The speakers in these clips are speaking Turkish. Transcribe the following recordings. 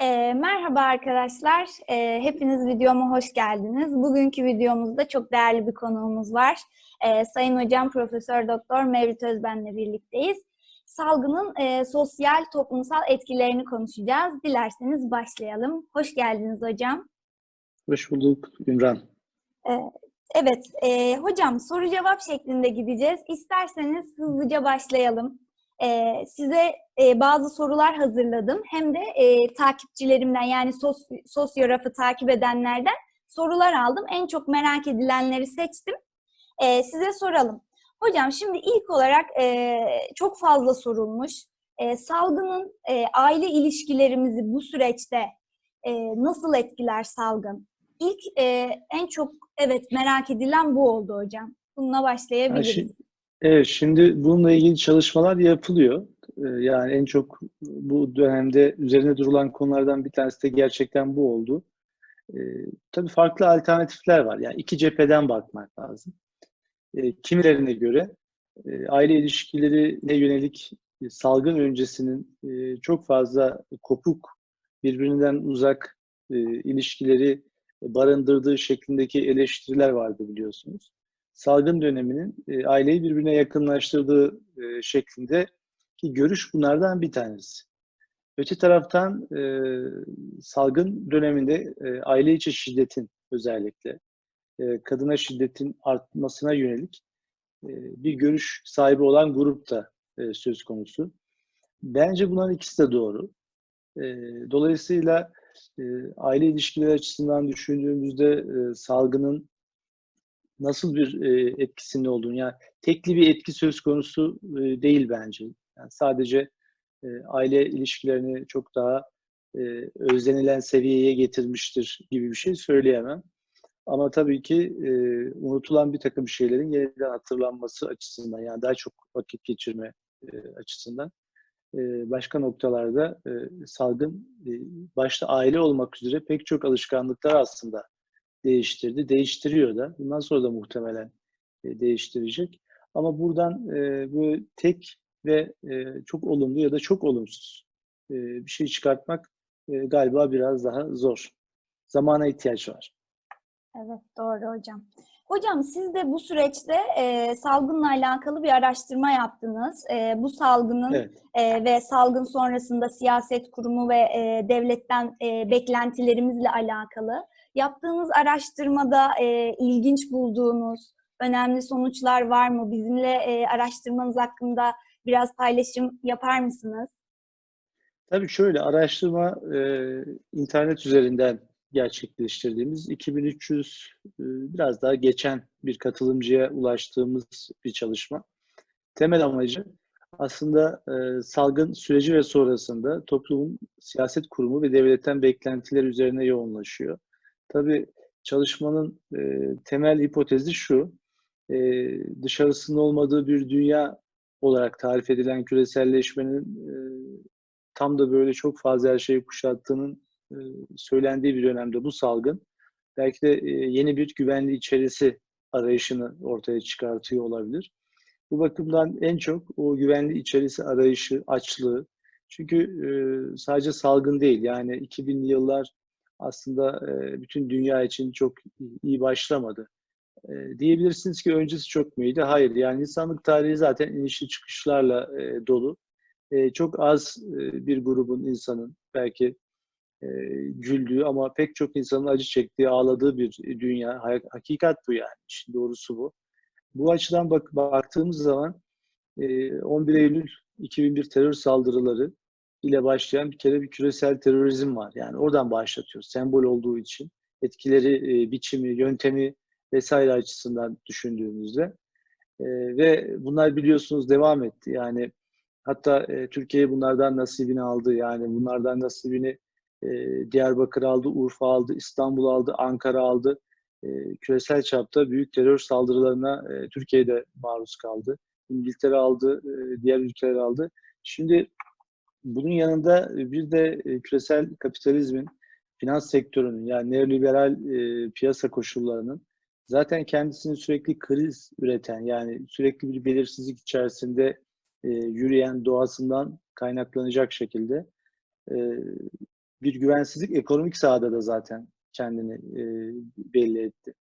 E, merhaba arkadaşlar. E, hepiniz videoma hoş geldiniz. Bugünkü videomuzda çok değerli bir konuğumuz var. E, Sayın Hocam Profesör Doktor Mevlüt Özben'le birlikteyiz. Salgının e, sosyal toplumsal etkilerini konuşacağız. Dilerseniz başlayalım. Hoş geldiniz hocam. Hoş bulduk Ümran. E, evet, e, hocam soru cevap şeklinde gideceğiz. İsterseniz hızlıca başlayalım. E, size e, bazı sorular hazırladım. Hem de e, takipçilerimden yani sos, sosyografı takip edenlerden sorular aldım. En çok merak edilenleri seçtim. E, size soralım. Hocam şimdi ilk olarak e, çok fazla sorulmuş. E, salgının e, aile ilişkilerimizi bu süreçte e, nasıl etkiler salgın? İlk e, en çok evet merak edilen bu oldu hocam. Bununla başlayabiliriz. Yani evet, şimdi bununla ilgili çalışmalar yapılıyor. Yani en çok bu dönemde üzerine durulan konulardan bir tanesi de gerçekten bu oldu. Ee, tabii farklı alternatifler var. Yani iki cepheden bakmak lazım. Ee, kimilerine göre e, aile ilişkilerine yönelik salgın öncesinin e, çok fazla kopuk, birbirinden uzak e, ilişkileri barındırdığı şeklindeki eleştiriler vardı biliyorsunuz. Salgın döneminin e, aileyi birbirine yakınlaştırdığı e, şeklinde ki görüş bunlardan bir tanesi. Öte taraftan e, salgın döneminde e, aile içi şiddetin özellikle e, kadına şiddetin artmasına yönelik e, bir görüş sahibi olan grup da e, söz konusu. Bence bunların ikisi de doğru. E, dolayısıyla e, aile ilişkileri açısından düşündüğümüzde e, salgının nasıl bir e, etkisinin olduğunu, yani tekli bir etki söz konusu e, değil bence. Yani sadece e, aile ilişkilerini çok daha e, özlenilen seviyeye getirmiştir gibi bir şey söyleyemem. Ama tabii ki e, unutulan bir takım şeylerin yeniden hatırlanması açısından, yani daha çok vakit geçirme e, açısından e, başka noktalarda e, salgın e, başta aile olmak üzere pek çok alışkanlıklar aslında değiştirdi, değiştiriyor da. Bundan sonra da muhtemelen e, değiştirecek. Ama buradan e, bu tek ve e, çok olumlu ya da çok olumsuz e, bir şey çıkartmak e, galiba biraz daha zor. Zamana ihtiyaç var. Evet doğru hocam. Hocam siz de bu süreçte e, salgınla alakalı bir araştırma yaptınız. E, bu salgının Evet. e, ve salgın sonrasında siyaset kurumu ve e, devletten e, beklentilerimizle alakalı. Yaptığınız araştırmada e, ilginç bulduğunuz önemli sonuçlar var mı? Bizimle e, araştırmanız hakkında biraz paylaşım yapar mısınız? Tabii şöyle araştırma e, internet üzerinden gerçekleştirdiğimiz 2300 e, biraz daha geçen bir katılımcıya ulaştığımız bir çalışma. Temel amacı aslında e, salgın süreci ve sonrasında toplumun siyaset kurumu ve devletten beklentiler üzerine yoğunlaşıyor. Tabii çalışmanın e, temel hipotezi şu, e, dışarısının olmadığı bir dünya olarak tarif edilen küreselleşmenin e, tam da böyle çok fazla her şeyi kuşattığının e, söylendiği bir dönemde bu salgın belki de e, yeni bir güvenli içerisi arayışını ortaya çıkartıyor olabilir. Bu bakımdan en çok o güvenli içerisi arayışı, açlığı. Çünkü e, sadece salgın değil yani 2000'li yıllar aslında e, bütün dünya için çok iyi başlamadı. E, diyebilirsiniz ki öncesi çok muydu? Hayır. Yani insanlık tarihi zaten inişli çıkışlarla e, dolu. Çok az bir grubun insanın belki e, güldüğü ama pek çok insanın acı çektiği, ağladığı bir dünya. Hakikat bu yani. İşin doğrusu bu. Bu açıdan bak baktığımız zaman e, 11 Eylül 2001 terör saldırıları ile başlayan bir kere bir küresel terörizm var. Yani oradan başlatıyoruz. Sembol olduğu için. Etkileri, e, biçimi, yöntemi vesaire açısından düşündüğümüzde. E, ve bunlar biliyorsunuz devam etti. Yani hatta e, Türkiye bunlardan nasibini aldı. Yani bunlardan nasibini e, Diyarbakır aldı, Urfa aldı, İstanbul aldı, Ankara aldı. E, küresel çapta büyük terör saldırılarına e, Türkiye'de maruz kaldı. İngiltere aldı, e, diğer ülkeler aldı. Şimdi bunun yanında bir de e, küresel kapitalizmin, finans sektörünün yani neoliberal e, piyasa koşullarının zaten kendisini sürekli kriz üreten yani sürekli bir belirsizlik içerisinde e, yürüyen doğasından kaynaklanacak şekilde e, bir güvensizlik ekonomik sahada da zaten kendini e, belli etti.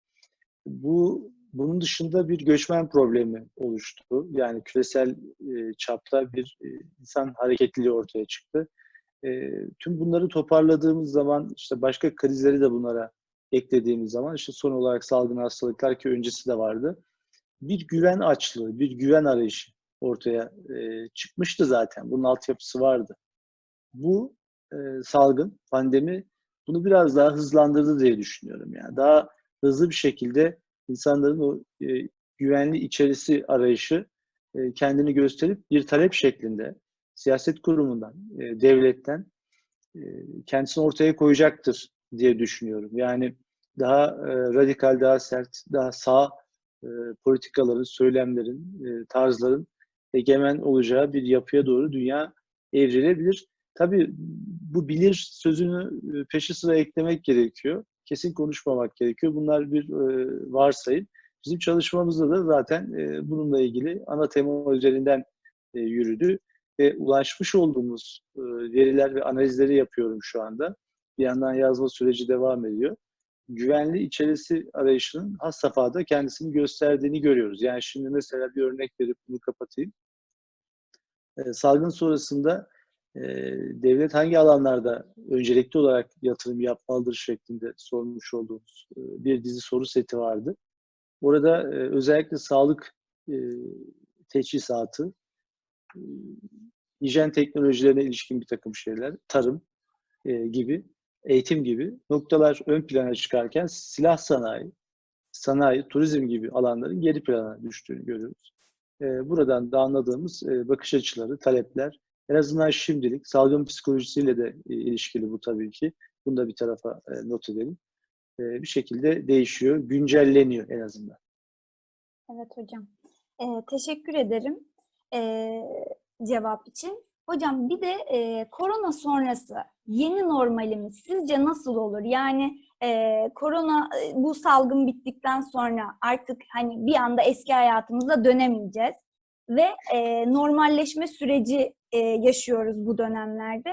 Bu bunun dışında bir göçmen problemi oluştu. Yani küresel e, çapta bir e, insan hareketliliği ortaya çıktı. E, tüm bunları toparladığımız zaman işte başka krizleri de bunlara eklediğimiz zaman işte son olarak salgın hastalıklar ki öncesi de vardı. Bir güven açlığı, bir güven arayışı ortaya e, çıkmıştı zaten. Bunun altyapısı vardı. Bu e, salgın, pandemi bunu biraz daha hızlandırdı diye düşünüyorum. Yani daha hızlı bir şekilde insanların o e, güvenli içerisi arayışı e, kendini gösterip bir talep şeklinde siyaset kurumundan, e, devletten e, kendisini ortaya koyacaktır diye düşünüyorum. Yani daha e, radikal, daha sert, daha sağ e, politikaların, söylemlerin, e, tarzların egemen olacağı bir yapıya doğru dünya evrilebilir. Tabii bu bilir sözünü e, peşi sıra eklemek gerekiyor. Kesin konuşmamak gerekiyor. Bunlar bir e, varsayım. Bizim çalışmamızda da zaten e, bununla ilgili ana tema üzerinden e, yürüdü ve ulaşmış olduğumuz e, veriler ve analizleri yapıyorum şu anda. Bir yandan yazma süreci devam ediyor. Güvenli içerisi arayışının has safhada kendisini gösterdiğini görüyoruz. Yani şimdi mesela bir örnek verip bunu kapatayım. E, salgın sonrasında e, devlet hangi alanlarda öncelikli olarak yatırım yapmalıdır şeklinde sormuş olduğumuz e, bir dizi soru seti vardı. Orada e, özellikle sağlık e, teçhizatı, hijyen teknolojilerine ilişkin bir takım şeyler, tarım gibi, eğitim gibi noktalar ön plana çıkarken silah sanayi, sanayi, turizm gibi alanların geri plana düştüğünü görüyoruz. Buradan da anladığımız bakış açıları, talepler, en azından şimdilik salgın psikolojisiyle de e, ilişkili bu tabii ki. Bunu da bir tarafa e, not edelim. E, bir şekilde değişiyor, güncelleniyor en azından. Evet hocam. Ee, teşekkür ederim ee, cevap için. Hocam bir de e, korona sonrası yeni normalimiz sizce nasıl olur? Yani e, korona e, bu salgın bittikten sonra artık hani bir anda eski hayatımıza dönemeyeceğiz ve e, normalleşme süreci e, yaşıyoruz bu dönemlerde.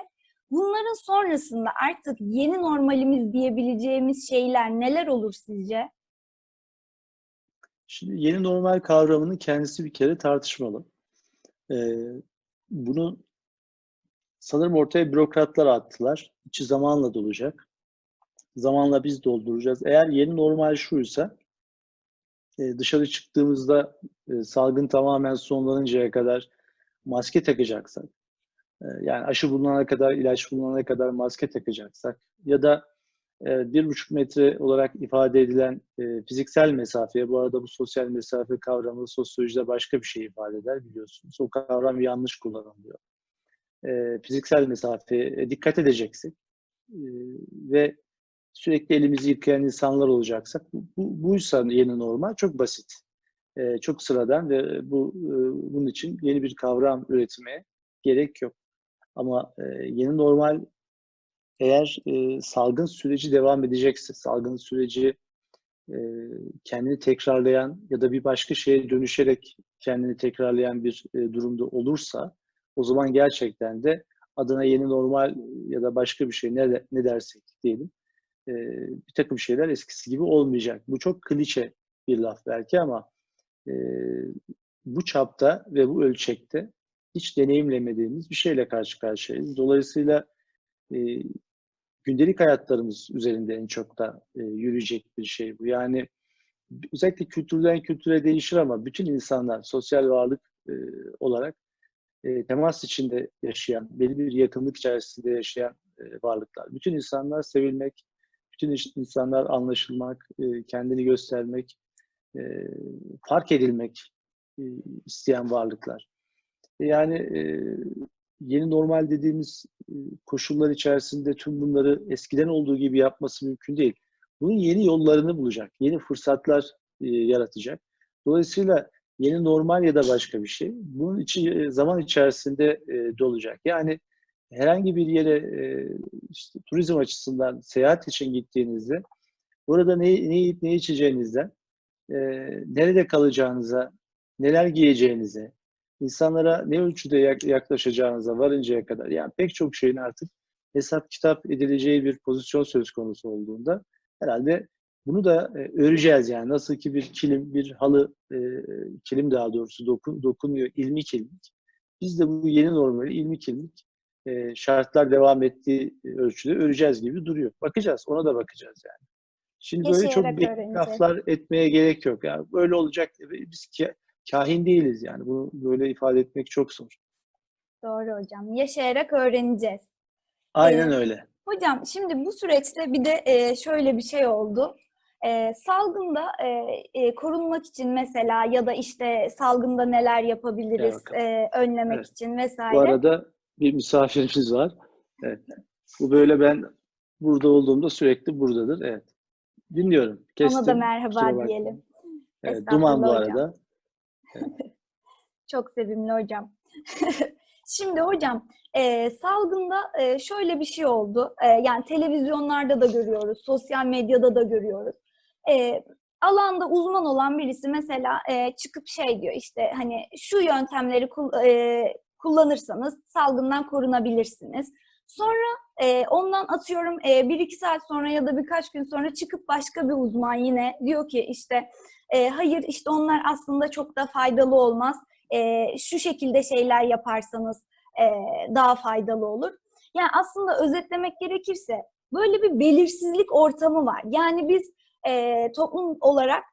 Bunların sonrasında artık yeni normalimiz diyebileceğimiz şeyler neler olur sizce? Şimdi yeni normal kavramının kendisi bir kere tartışmalı. Ee, bunu sanırım ortaya bürokratlar attılar. İçi zamanla dolacak. Zamanla biz dolduracağız. Eğer yeni normal şuysa e, dışarı çıktığımızda e, salgın tamamen sonlanıncaya kadar maske takacaksak, e, yani aşı bulunana kadar, ilaç bulunana kadar maske takacaksak ya da e, bir buçuk metre olarak ifade edilen e, fiziksel mesafeye, bu arada bu sosyal mesafe kavramı sosyolojide başka bir şey ifade eder biliyorsunuz. O kavram yanlış kullanılıyor. Fiziksel mesafeye dikkat edeceksek ve sürekli elimizi yıkayan insanlar olacaksak, bu, buysa yeni normal çok basit. Çok sıradan ve bu bunun için yeni bir kavram üretmeye gerek yok. Ama yeni normal eğer e, salgın süreci devam edecekse, salgın süreci e, kendini tekrarlayan ya da bir başka şeye dönüşerek kendini tekrarlayan bir e, durumda olursa o zaman gerçekten de adına yeni normal ya da başka bir şey ne, ne dersek diyelim e, bir takım şeyler eskisi gibi olmayacak. Bu çok klişe bir laf belki ama bu çapta ve bu ölçekte hiç deneyimlemediğimiz bir şeyle karşı karşıyayız. Dolayısıyla e, gündelik hayatlarımız üzerinde en çok da e, yürüyecek bir şey bu. Yani özellikle kültürden kültüre değişir ama bütün insanlar sosyal varlık e, olarak e, temas içinde yaşayan, belli bir yakınlık içerisinde yaşayan e, varlıklar. Bütün insanlar sevilmek, bütün insanlar anlaşılmak, e, kendini göstermek, e, fark edilmek e, isteyen varlıklar. Yani e, yeni normal dediğimiz koşullar içerisinde tüm bunları eskiden olduğu gibi yapması mümkün değil. Bunun yeni yollarını bulacak, yeni fırsatlar yaratacak. Dolayısıyla yeni normal ya da başka bir şey bunun için zaman içerisinde dolacak. Yani herhangi bir yere işte, turizm açısından seyahat için gittiğinizde burada ne, ne yiyip ne içeceğinizden, nerede kalacağınıza, neler giyeceğinize, insanlara ne ölçüde yaklaşacağınıza varıncaya kadar yani pek çok şeyin artık hesap kitap edileceği bir pozisyon söz konusu olduğunda herhalde bunu da e, öreceğiz yani. Nasıl ki bir kilim, bir halı, e, kilim daha doğrusu dokun, dokunuyor, ilmik ilmik. Biz de bu yeni normali ilmik ilmik e, şartlar devam ettiği ölçüde öreceğiz gibi duruyor. Bakacağız, ona da bakacağız yani. Şimdi böyle çok laflar etmeye gerek yok. Yani böyle olacak. Biz ka- kahin değiliz yani. Bunu böyle ifade etmek çok zor. Doğru hocam. Yaşayarak öğreneceğiz. Aynen Ee, öyle. Hocam şimdi bu süreçte bir de e, şöyle bir şey oldu. E, salgında e, e, korunmak için mesela ya da işte salgında neler yapabiliriz e, önlemek Evet. için vesaire. Bu arada bir misafirimiz var. Evet. Bu böyle ben burada olduğumda sürekli buradadır. Evet. Dinliyorum. Kestim. Ona da merhaba diyelim. Evet, duman bu hocam. arada. Çok sevimli hocam. Şimdi hocam e, salgında e, şöyle bir şey oldu. E, yani televizyonlarda da görüyoruz, sosyal medyada da görüyoruz. E, alanda uzman olan birisi mesela e, çıkıp şey diyor işte hani şu yöntemleri kul- e, kullanırsanız salgından korunabilirsiniz. Sonra e, ondan atıyorum e, bir iki saat sonra ya da birkaç gün sonra çıkıp başka bir uzman yine diyor ki işte e, hayır işte onlar aslında çok da faydalı olmaz. E, şu şekilde şeyler yaparsanız e, daha faydalı olur. Yani aslında özetlemek gerekirse böyle bir belirsizlik ortamı var. Yani biz e, toplum olarak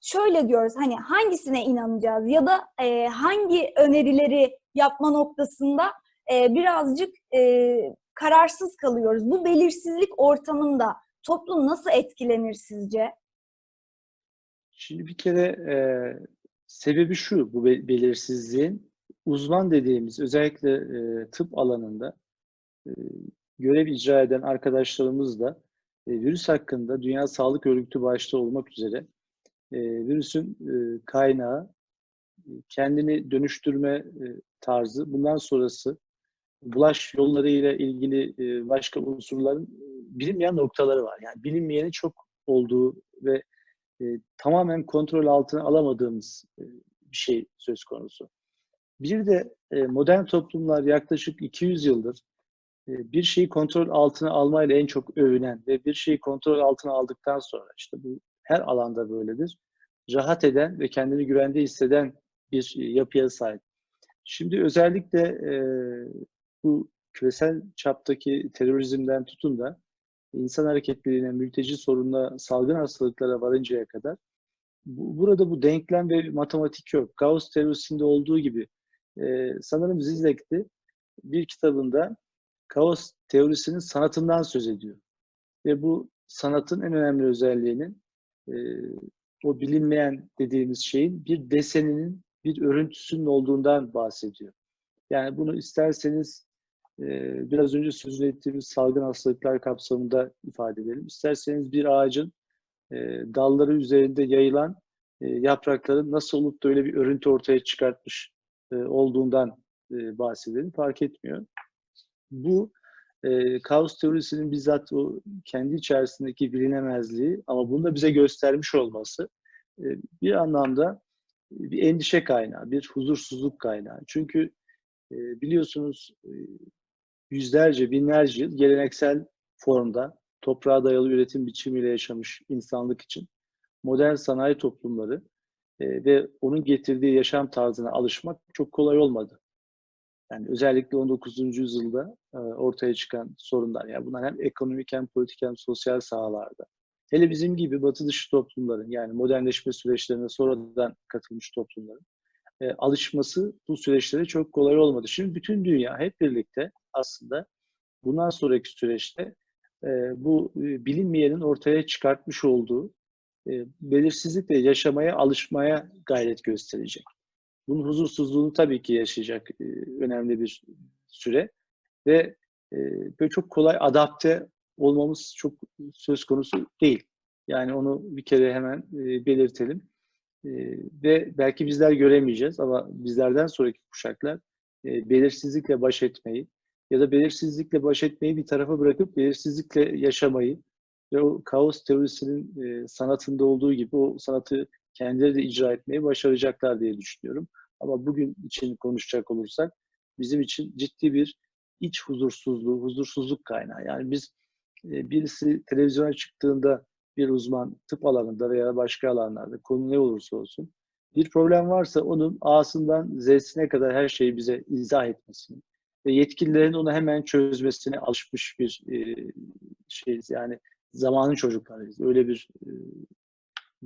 şöyle diyoruz hani hangisine inanacağız ya da e, hangi önerileri yapma noktasında e, birazcık e, kararsız kalıyoruz. Bu belirsizlik ortamında toplum nasıl etkilenir sizce? Şimdi bir kere e, sebebi şu bu be- belirsizliğin uzman dediğimiz özellikle e, tıp alanında e, görev icra eden arkadaşlarımız da e, virüs hakkında Dünya Sağlık Örgütü başta olmak üzere e, virüsün e, kaynağı, e, kendini dönüştürme e, tarzı, bundan sonrası bulaş yolları ile ilgili e, başka unsurların e, bilinmeyen noktaları var. Yani bilinmeyeni çok olduğu ve e, tamamen kontrol altına alamadığımız bir şey söz konusu. Bir de modern toplumlar yaklaşık 200 yıldır bir şeyi kontrol altına almayla en çok övünen ve bir şeyi kontrol altına aldıktan sonra işte bu her alanda böyledir. Rahat eden ve kendini güvende hisseden bir yapıya sahip. Şimdi özellikle bu küresel çaptaki terörizmden tutun da insan hareketliliğine, mülteci sorununa, salgın hastalıklara varıncaya kadar bu, burada bu denklem ve matematik yok. Gauss teorisinde olduğu gibi e, sanırım Zizek'ti bir kitabında kaos teorisinin sanatından söz ediyor. Ve bu sanatın en önemli özelliğinin e, o bilinmeyen dediğimiz şeyin bir deseninin, bir örüntüsünün olduğundan bahsediyor. Yani bunu isterseniz biraz önce sözünü ettiğimiz salgın hastalıklar kapsamında ifade edelim. İsterseniz bir ağacın e, dalları üzerinde yayılan e, yaprakların nasıl olup da öyle bir örüntü ortaya çıkartmış e, olduğundan bahsedelim. Fark etmiyor. Bu e, kaos teorisinin bizzat o kendi içerisindeki bilinemezliği ama bunu da bize göstermiş olması bir anlamda bir endişe kaynağı, bir huzursuzluk kaynağı. Çünkü biliyorsunuz yüzlerce, binlerce yıl geleneksel formda toprağa dayalı üretim biçimiyle yaşamış insanlık için modern sanayi toplumları e, ve onun getirdiği yaşam tarzına alışmak çok kolay olmadı. Yani özellikle 19. yüzyılda e, ortaya çıkan sorunlar. Yani bunlar hem ekonomik hem politik hem sosyal sahalarda. Hele bizim gibi batı dışı toplumların yani modernleşme süreçlerine sonradan katılmış toplumların e, alışması bu süreçlere çok kolay olmadı. Şimdi bütün dünya hep birlikte aslında bundan sonraki süreçte e, bu e, bilinmeyenin ortaya çıkartmış olduğu belirsizlikle yaşamaya, alışmaya gayret gösterecek. Bunun huzursuzluğunu tabii ki yaşayacak önemli bir süre ve böyle çok kolay adapte olmamız çok söz konusu değil. Yani onu bir kere hemen belirtelim. E, ve belki bizler göremeyeceğiz ama bizlerden sonraki kuşaklar e, belirsizlikle baş etmeyi ya da belirsizlikle baş etmeyi bir tarafa bırakıp belirsizlikle yaşamayı ve o kaos teorisinin e, sanatında olduğu gibi o sanatı kendileri de icra etmeyi başaracaklar diye düşünüyorum. Ama bugün için konuşacak olursak bizim için ciddi bir iç huzursuzluğu, huzursuzluk kaynağı. Yani biz e, birisi televizyona çıktığında bir uzman tıp alanında veya başka alanlarda konu ne olursa olsun bir problem varsa onun A'sından Z'sine kadar her şeyi bize izah etmesini ve yetkililerin onu hemen çözmesine alışmış bir e, şeyiz. Yani zamanın çocuklarıyız. Öyle bir e,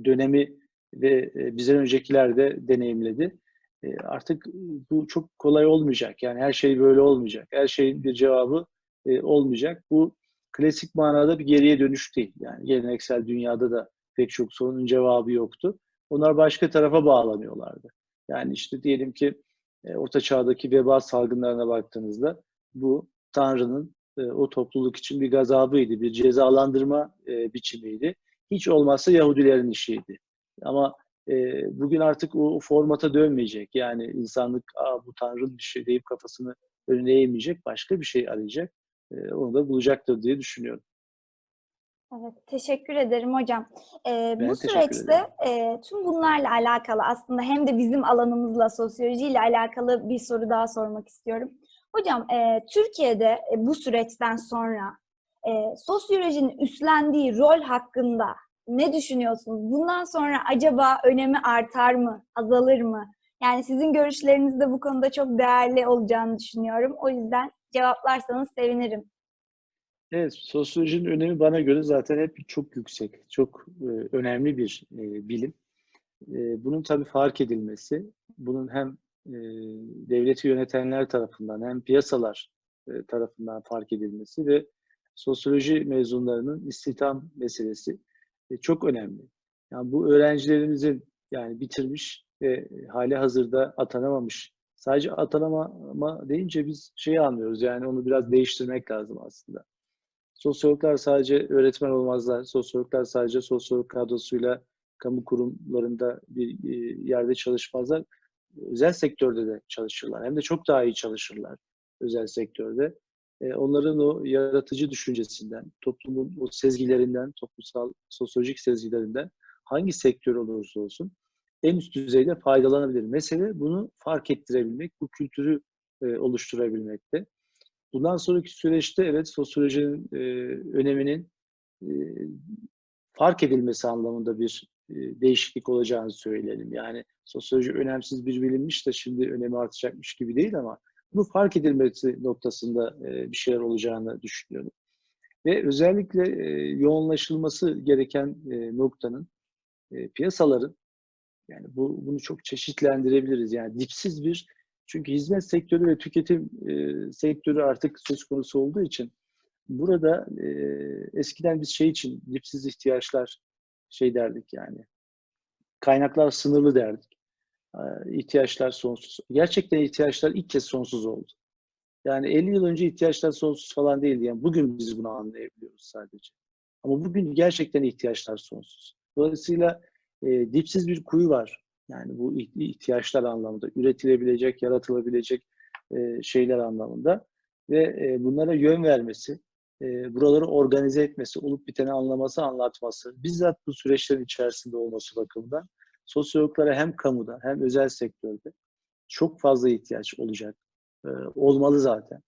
dönemi ve e, bizden öncekiler de deneyimledi. E, artık bu çok kolay olmayacak. Yani her şey böyle olmayacak. Her şeyin bir cevabı e, olmayacak. Bu klasik manada bir geriye dönüş değil. Yani geleneksel dünyada da pek çok sorunun cevabı yoktu. Onlar başka tarafa bağlanıyorlardı. Yani işte diyelim ki e, Orta Çağ'daki veba salgınlarına baktığınızda bu Tanrı'nın e, o topluluk için bir gazabıydı, bir cezalandırma e, biçimiydi. Hiç olmazsa Yahudilerin işiydi. Ama bugün artık o formata dönmeyecek. Yani insanlık Aa, bu Tanrı'nın işi deyip kafasını önüne eğmeyecek, başka bir şey arayacak. Onu da bulacaktır diye düşünüyorum. Evet, teşekkür ederim hocam. Ee, Ben bu süreçte e, tüm bunlarla alakalı aslında hem de bizim alanımızla sosyolojiyle alakalı bir soru daha sormak istiyorum. Hocam, e, Türkiye'de e, bu süreçten sonra e, sosyolojinin üstlendiği rol hakkında ne düşünüyorsunuz? Bundan sonra acaba önemi artar mı, azalır mı? Yani sizin görüşleriniz de bu konuda çok değerli olacağını düşünüyorum. O yüzden cevaplarsanız sevinirim. Evet, sosyolojinin önemi bana göre zaten hep çok yüksek, çok e, önemli bir e, bilim. E, bunun tabii fark edilmesi, bunun hem devleti yönetenler tarafından hem piyasalar tarafından fark edilmesi ve sosyoloji mezunlarının istihdam meselesi çok önemli. Yani bu öğrencilerimizin yani bitirmiş ve hali hazırda atanamamış. Sadece atanamama deyince biz şeyi anlıyoruz yani onu biraz değiştirmek lazım aslında. Sosyologlar sadece öğretmen olmazlar. Sosyologlar sadece sosyolog kadrosuyla kamu kurumlarında bir e, yerde çalışmazlar. Özel sektörde de çalışırlar. Hem de çok daha iyi çalışırlar özel sektörde. E, Onların o yaratıcı düşüncesinden, toplumun o sezgilerinden, toplumsal, sosyolojik sezgilerinden hangi sektör olursa olsun en üst düzeyde faydalanabilir. Mesele bunu fark ettirebilmek, bu kültürü e, oluşturabilmekte. Bundan sonraki süreçte evet sosyolojinin e, öneminin e, fark edilmesi anlamında bir e, değişiklik olacağını söyleyelim. Yani sosyoloji önemsiz bir bilimmiş de şimdi önemi artacakmış gibi değil ama bunu fark edilmesi noktasında e, bir şeyler olacağını düşünüyorum. Ve özellikle e, yoğunlaşılması gereken e, noktanın e, piyasaların yani bu bunu çok çeşitlendirebiliriz. Yani dipsiz bir çünkü hizmet sektörü ve tüketim e, sektörü artık söz konusu olduğu için burada e, eskiden biz şey için dipsiz ihtiyaçlar şey derdik yani kaynaklar sınırlı derdik. E, ihtiyaçlar sonsuz. Gerçekten ihtiyaçlar ilk kez sonsuz oldu. Yani 50 yıl önce ihtiyaçlar sonsuz falan değildi. Yani bugün biz bunu anlayabiliyoruz sadece. Ama bugün gerçekten ihtiyaçlar sonsuz. Dolayısıyla e, dipsiz bir kuyu var. Yani bu ihtiyaçlar anlamında, üretilebilecek, yaratılabilecek e, şeyler anlamında ve e, bunlara yön vermesi, e, buraları organize etmesi, olup biteni anlaması, anlatması, bizzat bu süreçlerin içerisinde olması bakımından sosyologlara hem kamuda hem özel sektörde çok fazla ihtiyaç olacak. Olmalı zaten.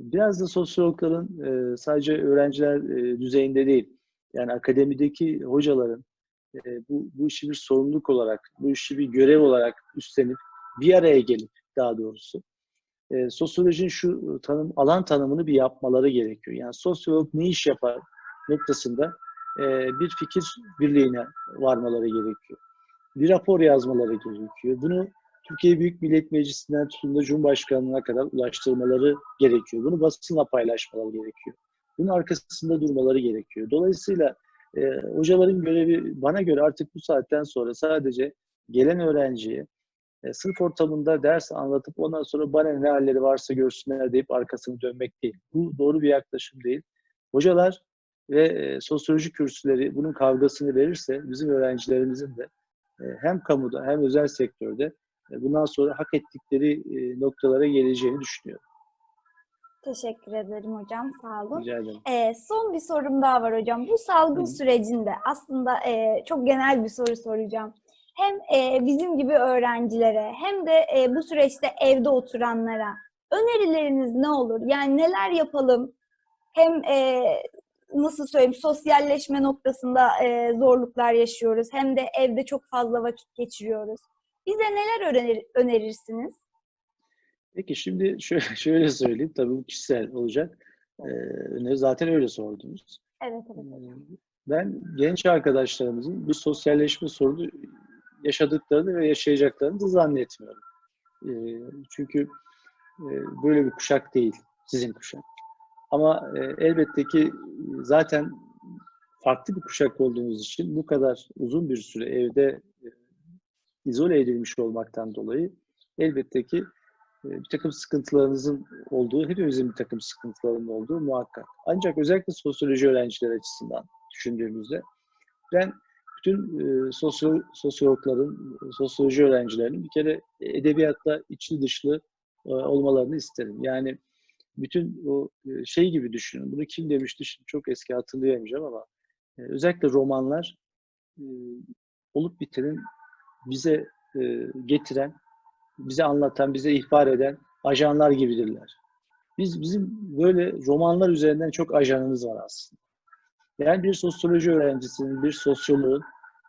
Biraz da sosyologların sadece öğrenciler düzeyinde değil, yani akademideki hocaların e, bu, bu işi bir sorumluluk olarak, bu işi bir görev olarak üstlenip bir araya gelip daha doğrusu e, sosyolojinin şu tanım alan tanımını bir yapmaları gerekiyor. Yani sosyolog ne iş yapar noktasında e, bir fikir birliğine varmaları gerekiyor. Bir rapor yazmaları gerekiyor. Bunu Türkiye Büyük Millet Meclisi'nden tutun da Cumhurbaşkanlığına kadar ulaştırmaları gerekiyor. Bunu basınla paylaşmaları gerekiyor. Bunun arkasında durmaları gerekiyor. Dolayısıyla e, hocaların görevi bana göre artık bu saatten sonra sadece gelen öğrenciye e, sınıf ortamında ders anlatıp ondan sonra bana ne halleri varsa görsünler deyip arkasını dönmek değil. Bu doğru bir yaklaşım değil. Hocalar ve e, sosyoloji kürsüleri bunun kavgasını verirse bizim öğrencilerimizin de e, hem kamuda hem özel sektörde e, bundan sonra hak ettikleri e, noktalara geleceğini düşünüyorum. Teşekkür ederim hocam. Sağ olun. Rica ederim. Ee, son bir sorum daha var hocam. Bu salgın Hı. sürecinde aslında e, çok genel bir soru soracağım. Hem e, bizim gibi öğrencilere hem de e, bu süreçte evde oturanlara Önerileriniz ne olur? Yani neler yapalım? Hem e, nasıl söyleyeyim sosyalleşme noktasında e, zorluklar yaşıyoruz hem de evde çok fazla vakit geçiriyoruz. Bize neler önerir, önerirsiniz? Peki şimdi şöyle, şöyle söyleyeyim. Tabii bu kişisel olacak. Ee, zaten öyle sordunuz. Evet, evet. Ee, Ben genç arkadaşlarımızın bu sosyalleşme sorunu yaşadıklarını ve yaşayacaklarını da zannetmiyorum. Ee, Çünkü e, böyle bir kuşak değil sizin kuşak. Ama e, elbette ki zaten farklı bir kuşak olduğunuz için bu kadar uzun bir süre evde e, izole edilmiş olmaktan dolayı elbette ki e, bir takım sıkıntılarınızın olduğu, hepimizin bir takım sıkıntılarının olduğu muhakkak. Ancak özellikle sosyoloji öğrencileri açısından düşündüğümüzde ben bütün e, sosyo, sosyologların, sosyoloji öğrencilerinin bir kere edebiyatta içli dışlı e, olmalarını isterim. Yani bütün o e, şey gibi düşünün. Bunu kim demişti şimdi çok eski hatırlayamayacağım ama e, özellikle romanlar olup bitenin bize getiren, bize anlatan, bize ihbar eden ajanlar gibidirler. Biz bizim böyle romanlar üzerinden çok ajanımız var aslında. Yani bir sosyoloji öğrencisinin, bir sosyoloğun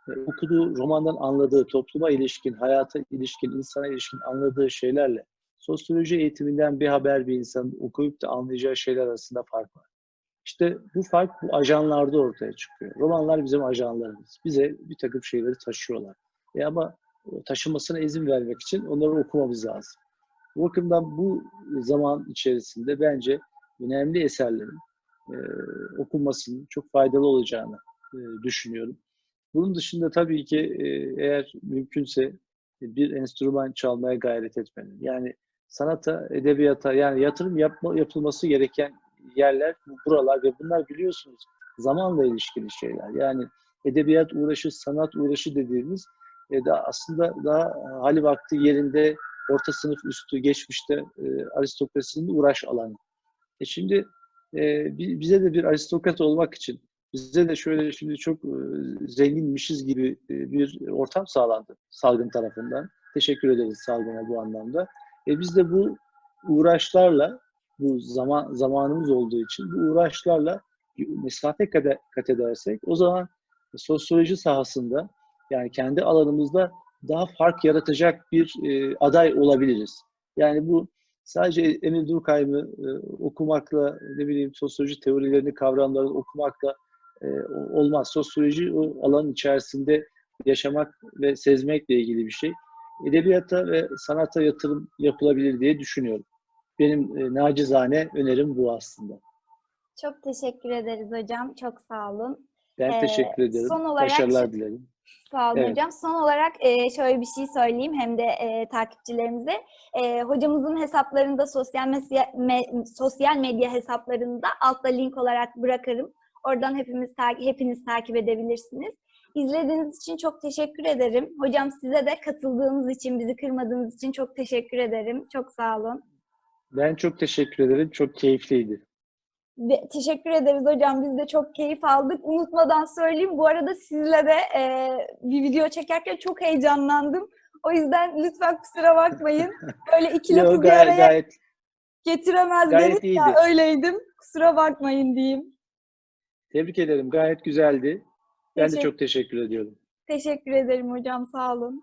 e, okuduğu romandan anladığı, topluma ilişkin, hayata ilişkin, insana ilişkin anladığı şeylerle sosyoloji eğitiminden bir haber bir insanın okuyup da anlayacağı şeyler arasında fark var. İşte bu fark bu ajanlarda ortaya çıkıyor. Romanlar bizim ajanlarımız. Bize bir takım şeyleri taşıyorlar. E ama taşımasına izin vermek için onları okumamız lazım. Bu bakımdan bu zaman içerisinde bence önemli eserlerin e, okunmasının çok faydalı olacağını e, düşünüyorum. Bunun dışında tabii ki e, eğer mümkünse bir enstrüman çalmaya gayret etmeli. Yani sanata, edebiyata yani yatırım yapma, yapılması gereken yerler buralar ve bunlar biliyorsunuz zamanla ilişkili şeyler. Yani edebiyat uğraşı, sanat uğraşı dediğimiz e, da aslında daha hali vakti yerinde orta sınıf üstü geçmişte e, aristokrasinin uğraş alanı. E şimdi e, bize de bir aristokrat olmak için bize de şöyle şimdi çok e, zenginmişiz gibi e, bir ortam sağlandı salgın tarafından. Teşekkür ederiz salgına bu anlamda. E biz de bu uğraşlarla bu zaman zamanımız olduğu için bu uğraşlarla mesafe kat edersek o zaman sosyoloji sahasında yani kendi alanımızda daha fark yaratacak bir e, aday olabiliriz. Yani bu sadece Emil Durkheim'ı e, okumakla, ne bileyim sosyoloji teorilerini, kavramlarını okumakla e, olmaz. Sosyoloji o alanın içerisinde yaşamak ve sezmekle ilgili bir şey. Edebiyata ve sanata yatırım yapılabilir diye düşünüyorum. Benim e, nacizane önerim bu aslında. Çok teşekkür ederiz hocam. Çok sağ olun. Ben ee, teşekkür ederim. Son olarak, Başarılar dilerim. Sağ olun evet. hocam. Son olarak e, şöyle bir şey söyleyeyim hem de e, takipçilerimize. E, hocamızın hesaplarında sosyal medya, me, sosyal medya hesaplarında altta link olarak bırakırım. Oradan hepimiz hepiniz takip edebilirsiniz. İzlediğiniz için çok teşekkür ederim. Hocam size de katıldığınız için, bizi kırmadığınız için çok teşekkür ederim. Çok sağ olun. Ben çok teşekkür ederim. Çok keyifliydi. Ve teşekkür ederiz hocam. Biz de çok keyif aldık. Unutmadan söyleyeyim. Bu arada sizle de e, bir video çekerken çok heyecanlandım. O yüzden lütfen kusura bakmayın. Böyle iki lafı Yo, gayet, bir araya gayet, getiremez gayet dedik ya öyleydim. Kusura bakmayın diyeyim. Tebrik ederim. Gayet güzeldi. Ben Teşekkür. de çok teşekkür ediyorum. Teşekkür ederim hocam. Sağ olun.